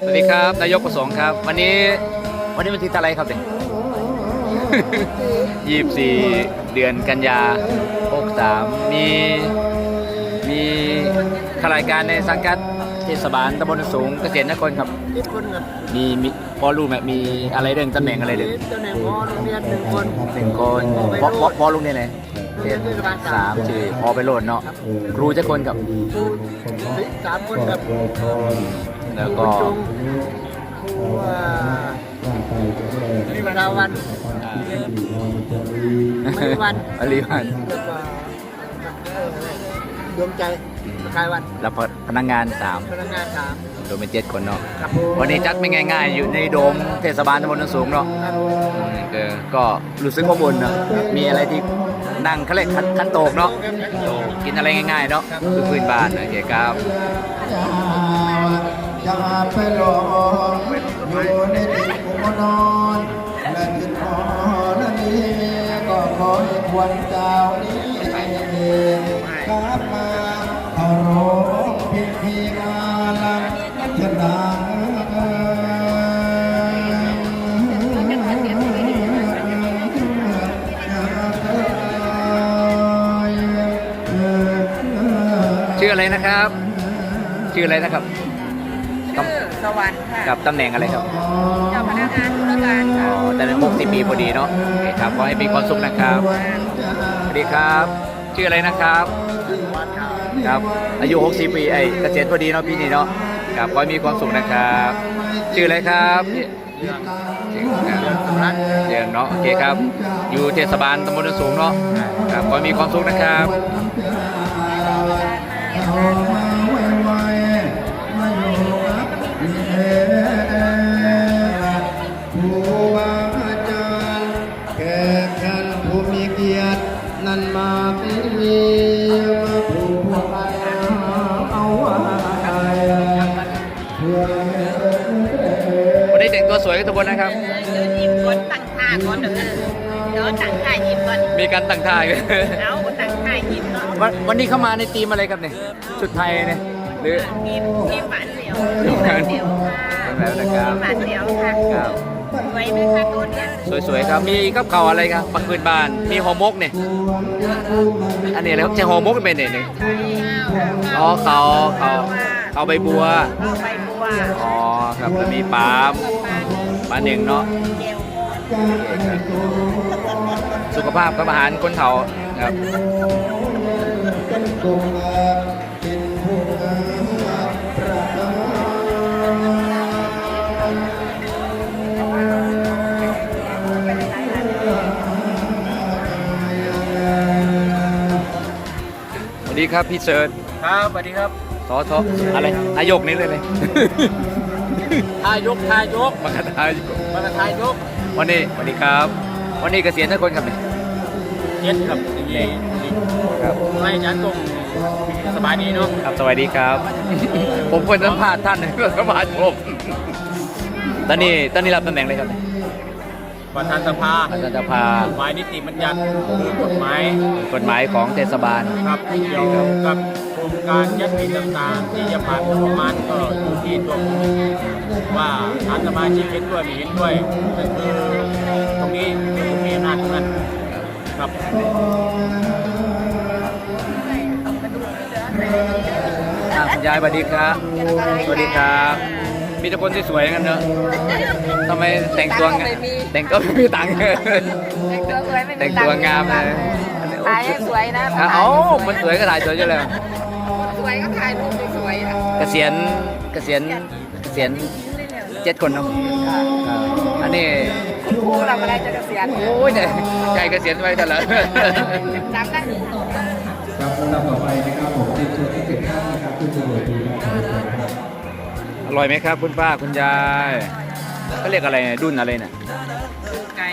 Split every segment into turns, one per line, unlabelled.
สวัสดีครับ นายกประสงค์ครับ วันนี้วันนี้วันที่เท่าไหรครับเนี่ย ยี่สิบสี่เดือนกันยาหกสามมีมีข้ารายการในสังกัดเทศบาลตำบลสูงเกษตรนครครับ
คิดคนกับ
มีมีพอรู้ไหมมีอะไรเรื่องตำแหน่งอะไรเรื่อง
เจ้าแหน่งพอโรงเรียนหนึ่งคน
หนึ่งคนพอพอพอลุงเนี่ยไหนเทศสามชื่อพอไปโหลดเนาะครูจะคนกับ
ครูสามคนกับ
แล้วก็
จงครูอ่าลิวดาวันมณีวัน
อลิวัน
แล้วก็ดวงใจประกายวัน
แล้วพนักงานสาม
พนักงานสาม
รวมเป็นเจ็ดคนเนาะ
ครับ
วันนี้จัดไม่ง่าย ๆ อยู่ในโดมเทศบาลตำบลโนนสูงเนาะ
ครับ
อืมก็ก็รู้สึกว่าบุญเนาะมีอะไรที่นั่งเขาเรียกคันคันโตกเนาะโตกกินอะไรง่ายๆเนาะคือพื้นบ้านโอเคครับ
จะไปหลอกอยู่ในดินกุมนอนและจิตขอและนี้ก็ขอให้ควรเจ้านี้กลับมาเคารพพิธีงานลังชนะ
ชื่ออะไรนะครับ ชื่ออะไรนะครับ ต
ชื่อสวรรค์ค่ะำ
กับตำแหน่งอะไรครับ
เจ้าพนักงานธุรการค่ะ
อ๋อแต่ใน60ปีพอดีเนาะโอเคครับขอให้มีความสุขนะครับสวัสดีครับ ชื่ออะไรนะครับครับอายุ 60 ปีไอ้เกษียณพอดีเนาะพี่นี่เนาะครับขอให้มีความสุขนะครับ ชื่ออะไรครับชื่อครับเดือนเนาะโอเคครับ อยู่เทศบาลตำบลโนนสูงเนาะครับขอให้มีความสุขนะครับ
ผู้ วั
นนี้แต่งตัวสวยกันทุกคนนะครับ
เดินยิ้มก่อนตั้งท่าก่อนเด้อเดี๋ยวตั้งท่ายิ้มก่อน
มีการตั้งท่ากัน
เอาตั้งท่ายิ้มเน
วันวันนี้เข้ามาในทีมอะไรครับเนี่ยชุดไทยเนี่ยหรือ
ยิ้มยิ้มหวานเดียวยิ้มหวานเดียวค่ะ
แล้วนะครับ
หวานเดียวค่ะ
ครับ
สวยไหมคะตัวเนี้ย
สวยๆครับมีกับเขาวอะไรครับปักพื้นบ้านมีหอมกเนี่ยอันนี้อะไรครับใช่หอมกเป็นเนี่ยเนี่ยอ๋อเขาเขาเขาใบบัว
เอาใบบัว
อ๋อครับแล้วมีปาล์ม ปลาหนึ่งเนาะ
เจล
สุขภาพกับอาหารคนเฒ่าครับ
เป็นผู้ประกา
สวัสดีครับพี่เซิร์ช
ครับสวัสดีครับ
สอทออะไรนายกนี่เลยเลย
ทายกทายก
มากระทาย
มาทายก
วันนี้สวัสดีครับ วันนี้เกษียณทุกคนครับเนี่ย
เย็ดครับนี่
ครับ
ให้อาจารย์ตรงสบายดีเนาะ
ครับสวัสดีครับ ผมควรสัมภาษณ์ท่านสัมภาษณ์ผมตอนนี้ตอนนี้รับตำแหน่งอะไรครับ
ประธานสภา
อาจารย์จะพา
ฝ่ายนิติบัญญัติคือกฎหมาย
กฎหมายของเทศบาล
ครับเกี่ยวกับโครง การยัตติต่างๆที่จะผ่านงบประมาณก็อยู่ที่ตัวผมว่าทางสมาชิกเห็นด้วยไม่เห็นด้วยก็คือตรงนี้ผมมีอำนาจตรงนั้นครับ
อะคุณยายสวัสดีครับสวัสดีครับ มีแต่คนที่สวยๆกันเนอะทำไมแต่งตัวงามแต่งตัวไม่มีตังค์ แต่งตัวงามเลย
ถ่ายให้สวยนะ
อะเอ้ามันสวยก็ถ่ายสวยอยู่แล้ว
ส วยก็ถ่ายรูปสวยๆนะ
เกษียณเกษียณเกษียณเจ็ดคนเนาะอันนี้
คุณครูเราก็ได้จะเกษียณ
โอ้ยเนี่ยใจเกษียณไปแต่ละ
จำได้
ครับลำดับต่อไปนะครับผมเรียนเชิญที่เกิดท่านนะครับขึ้นสู่เวทีนะครับ
อร่อยไหมครับ คุณป้าคุณยายเขาเรียกอะไรเนี่ยดุนอะไรเนี่ย
ไก่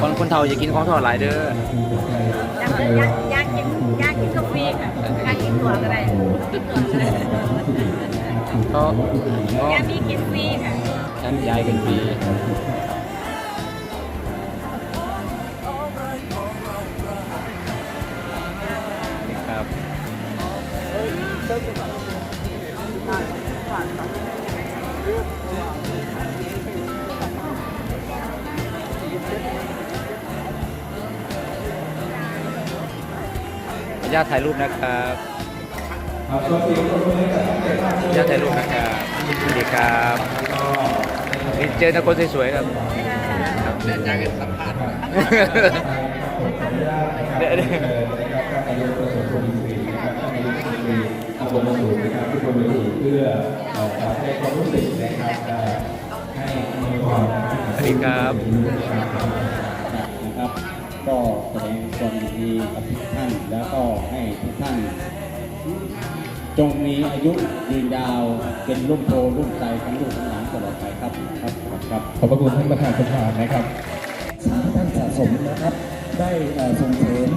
คนคนเฒ่าอย่ากินของทอดหลายเด้อ
อยากอยา ก็ยัวแกมีกินฟรีค่ะ
ฉันยายกันฟรีครับ
ญาตถ่ายรูปนะครับ ขออนุญาตถ่ายรูปนะครับสวัสดีครับนี่เจอนักคนสวยๆครับเดี๋ยวเดี๋ยว
ลงมาสู่นะครับทุกคนมาสู่เพื่อเอ่อขอให้ความรู้สึกนะครับให้ความ
สวัสดีครับ
นะครับ ก็แสดงความยินดีกับทุกท่านแล้วก็ให้ทุกท่าน จงมีอายุยืนยาวเป็นรุ่มโพรุ่มใจของลูกของหลานตลอดไปครับครับครับ
ขอบพระคุณท่านประธานสภานะครับ
ท่านสะสมนะครับ ได้ส่งเสริม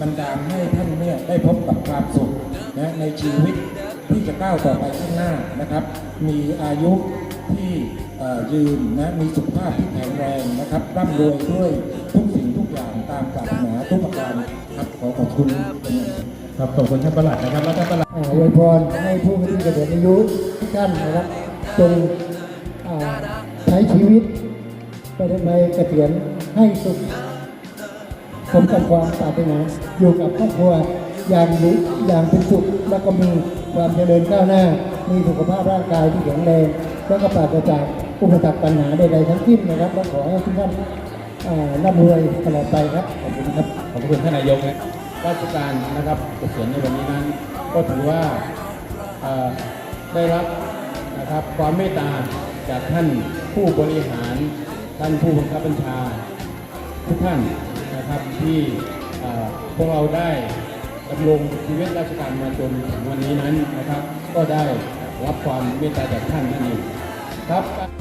บันดาลให้ท่านเนี่ยได้พบกับความสุขนะในชีวิตที่จะก้าวต่อไปข้างหน้านะครับ มีอายุที่ยืนนะมีสุขภาพที่แข็งแรงนะครับร่ำรวยด้วยทุกสิ่งทุกอย่างตามปรารถนาทุกประการครับขอขอบคุณเป็นอย่าง
ครับขอบคุณท่านประหลัดนะครับแล้วท่านประหลัด
อ่าอวยพรให้ผู้ที่เกษียณอายุทุกท่านนะครับจงอ่าใช้ชีวิตไปทำไมเกษียณให้สุขสมกับความปรารถนาอยู่กับครอบครัวอย่างดีอย่างเป็นสุขแล้วก็มีความเจริญก้าวหน้า มีสุขภาพร่างกายที่แข็งแรงแล้วก็ปราศจากอุปสรรคปัญหาใดๆทั้งสิ้นนะครับและขอให้ทุกท่านอ่าร่ำรวยตลอดไปครับขอบคุณครับ
ขอบพระคุณท่านนายกนะ
ราชการนะครับเกษียณในวันนี้นั้น ก็ถือว่าได้รับนะครับความเมตตาจากท่านผู้บริหาร ท่านผู้บังคับบัญชา ทุกท่านนะครับที่พวกเราได้ดำรงชีวิตราชการมาจนถึงวันนี้นั้นนะครับ ก็ได้รับความเมตตาจากท่านนั่นเองครับ